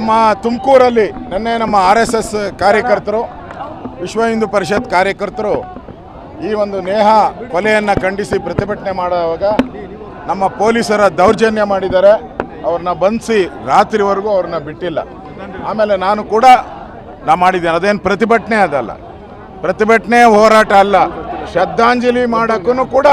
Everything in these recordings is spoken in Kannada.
ನಮ್ಮ ತುಮಕೂರಲ್ಲಿ ನಿನ್ನೆ ನಮ್ಮ ಆರ್ ಎಸ್ ಎಸ್ ಕಾರ್ಯಕರ್ತರು, ವಿಶ್ವ ಹಿಂದೂ ಪರಿಷತ್ ಕಾರ್ಯಕರ್ತರು ಈ ಒಂದು ನೇಹ ಕೊಲೆಯನ್ನು ಖಂಡಿಸಿ ಪ್ರತಿಭಟನೆ ಮಾಡುವಾಗ ನಮ್ಮ ಪೊಲೀಸರ ದೌರ್ಜನ್ಯ ಮಾಡಿದ್ದಾರೆ. ಅವ್ರನ್ನ ಬಂಧಿಸಿ ರಾತ್ರಿವರೆಗೂ ಅವ್ರನ್ನ ಬಿಟ್ಟಿಲ್ಲ. ಆಮೇಲೆ ನಾನು ಕೂಡ ನಾ ಮಾಡಿದ್ದೇನೆ. ಅದೇನು ಪ್ರತಿಭಟನೆ ಅದಲ್ಲ. ಪ್ರತಿಭಟನೆ ಹೋರಾಟ ಅಲ್ಲ. ಶ್ರದ್ಧಾಂಜಲಿ ಮಾಡೋಕ್ಕೂ ಕೂಡ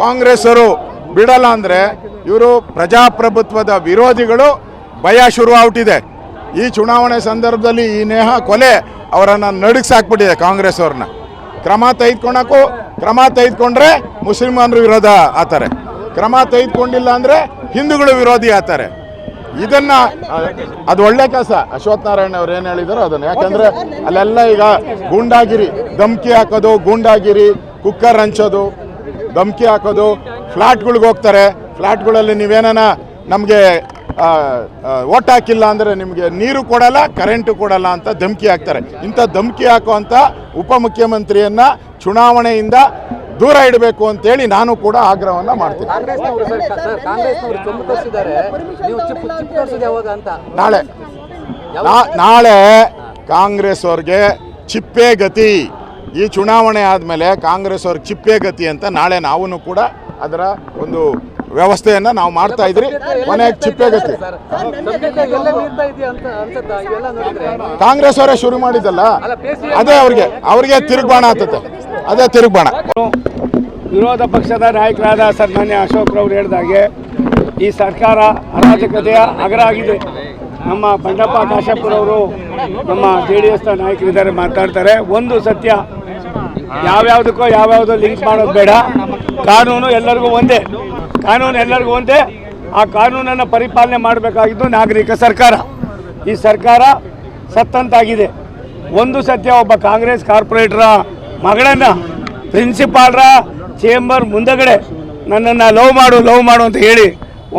ಕಾಂಗ್ರೆಸ್ಸರು ಬಿಡಲ್ಲ ಅಂದರೆ ಇವರು ಪ್ರಜಾಪ್ರಭುತ್ವದ ವಿರೋಧಿಗಳು ಭಯ ಶುರು ಔಟಿದೆ ಈ ಚುನಾವಣೆ ಸಂದರ್ಭದಲ್ಲಿ ಈ ನೇಹ ಕೊಲೆ ಅವರನ್ನು ನಡುಗ್ಸಾಕ್ಬಿಟ್ಟಿದೆ ಕಾಂಗ್ರೆಸ್ ಅವ್ರನ್ನ. ಕ್ರಮ ತೆಗೆದುಕೊಳಕ್ಕೂ ಕ್ರಮ ತೆಗೆದುಕೊಂಡ್ರೆ ಮುಸ್ಲಿಮರ ವಿರೋಧ ಆತಾರೆ. ಕ್ರಮ ತೆಗೆದುಕೊಂಡಿಲ್ಲ ಅಂದರೆ ಹಿಂದೂಗಳು ವಿರೋಧಿ ಆತಾರೆ. ಇದನ್ನ, ಅದು ಒಳ್ಳೆ ಕೆಲಸ. ಅಶ್ವಥ್ ನಾರಾಯಣ ಅವ್ರು ಏನು ಹೇಳಿದಾರೋ ಅದನ್ನ. ಯಾಕಂದ್ರೆ ಅಲ್ಲೆಲ್ಲ ಈಗ ಗೂಂಡಾಗಿರಿ, ಧಮ್ಕಿ ಹಾಕೋದು, ಗೂಂಡಾಗಿರಿ, ಕುಕ್ಕರ್ ಹಂಚೋದು, ಧಮ್ಕಿ ಹಾಕೋದು, ಫ್ಲಾಟ್ಗಳಿಗೆ ಹೋಗ್ತಾರೆ. ಫ್ಲಾಟ್ಗಳಲ್ಲಿ ನೀವೇನ ನಮಗೆ ಓಟ್ ಹಾಕಿಲ್ಲ ಅಂದರೆ ನಿಮಗೆ ನೀರು ಕೊಡಲ್ಲ ಕರೆಂಟು ಕೊಡಲ್ಲ ಅಂತ ಧಮಕಿ ಹಾಕ್ತಾರೆ. ಇಂಥ ಧಮಕಿ ಹಾಕುವಂಥ ಉಪಮುಖ್ಯಮಂತ್ರಿಯನ್ನ ಚುನಾವಣೆಯಿಂದ ದೂರ ಇಡಬೇಕು ಅಂತೇಳಿ ನಾನು ಕೂಡ ಆಗ್ರಹವನ್ನ ಮಾಡ್ತೀನಿ. ನಾಳೆ. ನಾ- ನಾಳೆ ಕಾಂಗ್ರೆಸ್ ಅವ್ರಿಗೆ ಚಿಪ್ಪೆ ಗತಿ. ಈ ಚುನಾವಣೆ ಆದಮೇಲೆ ಕಾಂಗ್ರೆಸ್ ಅವ್ರಿಗೆ ಚಿಪ್ಪೆ ಗತಿ ಅಂತ ನಾಳೆ ನಾವು ಕೂಡ ಅದರ ಒಂದು ವ್ಯವಸ್ಥೆಯನ್ನ ನಾವು ಮಾಡ್ತಾ ಇದ್ರಿ. ಮನೆ ಚಿಪ್ಪೆ ಗತಿ ಸರ್ ಸಬ್ಜೆಕ್ಟ್ ಎಲ್ಲ ಮೀರ್ತಾ ಇದೆಯಾ ಅಂತ ಇವೆಲ್ಲ ನೋಡಿದ್ರೆ ಕಾಂಗ್ರೆಸ್ ಅವರೇ ಶುರು ಮಾಡಿದ್ದಲ್ಲ? ಅದೇ ಅವ್ರಿಗೆ ಅವ್ರಿಗೆ ತಿರುಗ್ಬಾಣ ಆತತೆ. ಅದೇ ತಿರುಗ್ಬಾಣ. ವಿರೋಧ ಪಕ್ಷದ ನಾಯಕರಾದ ಸನ್ಮಾನ್ಯ ಅಶೋಕ್ ರವರು ಹೇಳಿದಾಗೆ ಈ ಸರ್ಕಾರ ಅರಾಜಕತೆಯ ಅಗರ ಆಗಿದೆ. ನಮ್ಮ ಬಂಡಪ್ಪ ಕಾಶಪ್ಪರವರು ನಮ್ಮ ಜೆ ಡಿ ಎಸ್ನ ನಾಯಕರಿದ್ದಾರೆ ಮಾತಾಡ್ತಾರೆ. ಒಂದು ಸತ್ಯ ಯಾವ್ಯಾವುದಕ್ಕೋ ಯಾವ್ಯಾವುದೋ ಲಿಂಕ್ ಮಾಡೋದು ಬೇಡ. ಕಾನೂನು ಎಲ್ಲರಿಗೂ ಒಂದೇ. ಕಾನೂನು ಎಲ್ಲರಿಗೂ ಒಂದೇ. ಆ ಕಾನೂನನ್ನು ಪರಿಪಾಲನೆ ಮಾಡಬೇಕಾಗಿದ್ದು ನಾಗರಿಕ ಸರ್ಕಾರ. ಈ ಸರ್ಕಾರ ಸತ್ತಂತಾಗಿದೆ. ಒಂದು ಸತ್ಯ ಒಬ್ಬ ಕಾಂಗ್ರೆಸ್ ಕಾರ್ಪೊರೇಟರ ಮಗಳನ್ನು ಪ್ರಿನ್ಸಿಪಾಲ್ರ ಚೇಂಬರ್ ಮುಂದಗಡೆ ನನ್ನನ್ನು ಲವ್ ಮಾಡು ಲವ್ ಮಾಡು ಅಂತ ಹೇಳಿ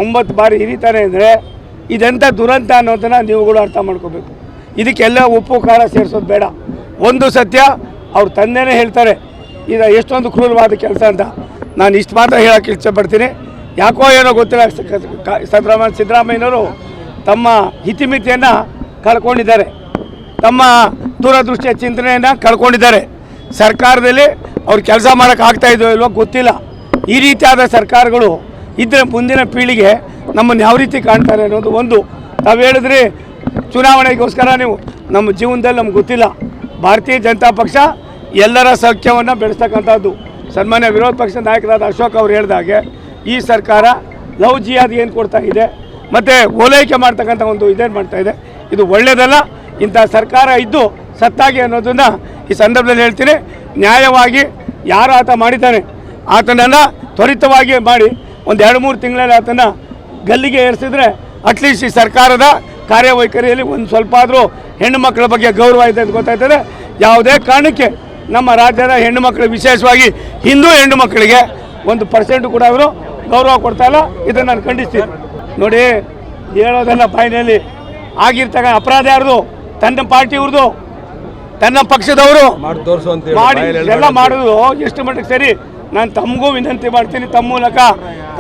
ಒಂಬತ್ತು ಬಾರಿ ಹಿರಿತಾನೆ ಅಂದರೆ ಇದೆಂಥ ದುರಂತ ಅನ್ನೋದನ್ನು ನೀವುಗಳು ಅರ್ಥ ಮಾಡ್ಕೋಬೇಕು. ಇದಕ್ಕೆಲ್ಲ ಉಪ್ಪು, ಖಾರ ಸೇರಿಸೋದು ಬೇಡ. ಒಂದು ಸತ್ಯ ಅವ್ರ ತಂದೆನೇ ಹೇಳ್ತಾರೆ. ಇದು ಎಷ್ಟೊಂದು ಕ್ರೂರವಾದ ಕೆಲಸ ಅಂತ. ನಾನು ಇಷ್ಟು ಮಾತ್ರ ಹೇಳೋಕ್ಕೆ ಇಷ್ಟಪಡ್ತೀನಿ. ಯಾಕೋ ಏನೋ ಗೊತ್ತಿಲ್ಲ ಸಿದ್ದರಾಮಯ್ಯ ಸಿದ್ದರಾಮಯ್ಯನವರು ತಮ್ಮ ಹಿತಿಮಿತಿಯನ್ನು ಕಳ್ಕೊಂಡಿದ್ದಾರೆ. ತಮ್ಮ ದೂರದೃಷ್ಟಿಯ ಚಿಂತನೆಯನ್ನು ಕಳ್ಕೊಂಡಿದ್ದಾರೆ. ಸರ್ಕಾರದಲ್ಲಿ ಅವ್ರು ಕೆಲಸ ಮಾಡೋಕ್ಕಾಗ್ತಾ ಆಗ್ತಾ ಇದೋ ಇಲ್ವೋ ಗೊತ್ತಿಲ್ಲ. ಈ ರೀತಿಯಾದ ಸರ್ಕಾರಗಳು ಇದ್ದರೆ ಮುಂದಿನ ಪೀಳಿಗೆ ನಮ್ಮನ್ನು ಯಾವ ರೀತಿ ಕಾಣ್ತಾರೆ ಅನ್ನೋದು ಒಂದು. ತಾವು ಹೇಳಿದ್ರಿ ಚುನಾವಣೆಗೋಸ್ಕರ ನೀವು ನಮ್ಮ ಜೀವನದಲ್ಲಿ ನಮ್ಗೆ ಗೊತ್ತಿಲ್ಲ. ಭಾರತೀಯ ಜನತಾ ಪಕ್ಷ ಎಲ್ಲರ ಸೌಖ್ಯವನ್ನು ಬೆಳೆಸ್ತಕ್ಕಂಥದ್ದು. ಸನ್ಮಾನ್ಯ ವಿರೋಧ ಪಕ್ಷದ ನಾಯಕರಾದ ಅಶೋಕ್ ಅವರು ಹೇಳಿದಾಗೆ ಈ ಸರ್ಕಾರ ಲವ್ ಜಿಯಾದ್ ಏನು ಕೊಡ್ತಾ ಇದೆ, ಮತ್ತು ಓಲೈಕೆ ಮಾಡ್ತಕ್ಕಂಥ ಒಂದು ಇದೇನು ಮಾಡ್ತಾ ಇದೆ, ಇದು ಒಳ್ಳೆಯದಲ್ಲ ಇಂಥ ಸರ್ಕಾರ ಇದ್ದು ಸತ್ತಾಗಿ ಅನ್ನೋದನ್ನು ಈ ಸಂದರ್ಭದಲ್ಲಿ ಹೇಳ್ತೀನಿ. ನ್ಯಾಯವಾಗಿ ಯಾರು ಆತ ಮಾಡಿದ್ದಾನೆ, ಆತನನ್ನು ತ್ವರಿತವಾಗಿ ಮಾಡಿ ಒಂದು ಎರಡು ಮೂರು ತಿಂಗಳಲ್ಲಿ ಆತನ ಗಲ್ಲಿಗೆ ಏರಿಸಿದ್ರೆ ಅಟ್ಲೀಸ್ಟ್ ಈ ಸರ್ಕಾರದ ಕಾರ್ಯವೈಖರಿಯಲ್ಲಿ ಒಂದು ಸ್ವಲ್ಪ ಆದರೂ ಹೆಣ್ಣು ಮಕ್ಕಳ ಬಗ್ಗೆ ಗೌರವ ಇದೆ ಅಂತ ಗೊತ್ತಾಯ್ತದೆ. ಯಾವುದೇ ಕಾರಣಕ್ಕೆ ನಮ್ಮ ರಾಜ್ಯದ ಹೆಣ್ಣು ಮಕ್ಕಳು ವಿಶೇಷವಾಗಿ ಹಿಂದೂ ಹೆಣ್ಣು ಮಕ್ಕಳಿಗೆ ಒಂದು ಪರ್ಸೆಂಟ್ ಕೂಡ ಅವರು ಗೌರವ ಕೊಡ್ತಾ ಇಲ್ಲ. ಇದನ್ನು ನಾನು ಖಂಡಿಸ್ತೀನಿ. ನೋಡಿ ಹೇಳೋದಲ್ಲ ಬಾಯಿನಲ್ಲಿ ಆಗಿರ್ತಕ್ಕ ಅಪರಾಧ ಯಾರ್ದು? ತನ್ನ ಪಾರ್ಟಿಯವ್ರದ್ದು ತನ್ನ ಪಕ್ಷದವರು. ಮಾಡಿ ಎಲ್ಲ ಮಾಡೋದು ಎಷ್ಟು ಮಟ್ಟಕ್ಕೆ ಸರಿ? ನಾನು ತಮಗೂ ವಿನಂತಿ ಮಾಡ್ತೀನಿ ತಮ್ಮ ಮೂಲಕ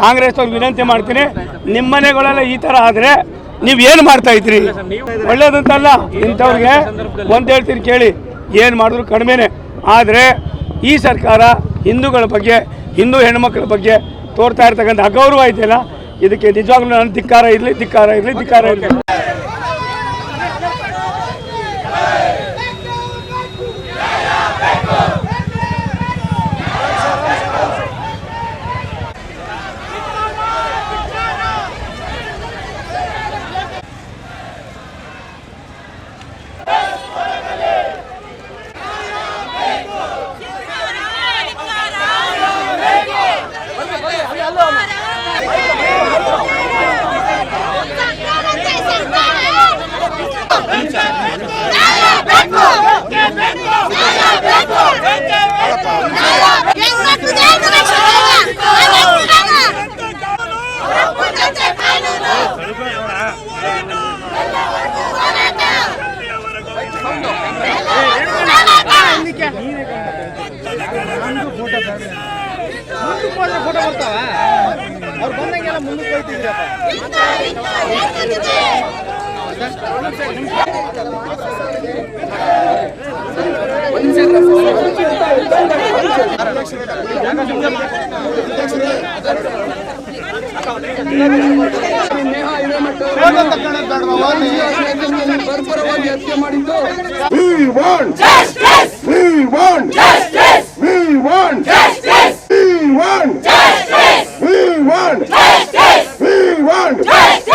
ಕಾಂಗ್ರೆಸ್ ಅವ್ರಿಗೆ ವಿನಂತಿ ಮಾಡ್ತೀನಿ. ನಿಮ್ಮ ಮನೆಗಳೆಲ್ಲ ಈ ಥರ ಆದರೆ ನೀವು ಏನು ಮಾಡ್ತಾ ಇದ್ರಿ ಒಳ್ಳೇದಂತಲ್ಲ ಇಂಥವ್ರಿಗೆ ಒಂದು ಹೇಳ್ತೀನಿ ಕೇಳಿ. ಏನು ಮಾಡಿದ್ರು ಕಡಿಮೆನೆ. ಆದರೆ ಈ ಸರ್ಕಾರ ಹಿಂದೂಗಳ ಬಗ್ಗೆ, ಹಿಂದೂ ಹೆಣ್ಮಕ್ಳ ಬಗ್ಗೆ ತೋರ್ತಾ ಇರ್ತಕ್ಕಂಥ ಅಗೌರವ ಇದೆಯಲ್ಲ? ಇದಕ್ಕೆ ನಿಜವಾಗ್ಲೂ ನನ್ನ ಧಿಕ್ಕಾರ ಇರಲಿ ಧಿಕ್ಕಾರ ಇರಲಿ ಧಿಕ್ಕಾರ ಇರಲಿ. ಮುಂದಕ್ಕೆ ಹೋದ್ರೆ ಫೋಟೋ ಬರ್ತಾವ ಅವ್ರು ಬಂದಂಗೆಲ್ಲ ಮುಂದಕ್ಕೆ ಹೋಯ್ತಿದ್ರಪ್ಪ We want justice. We want justice. We want justice. We want justice.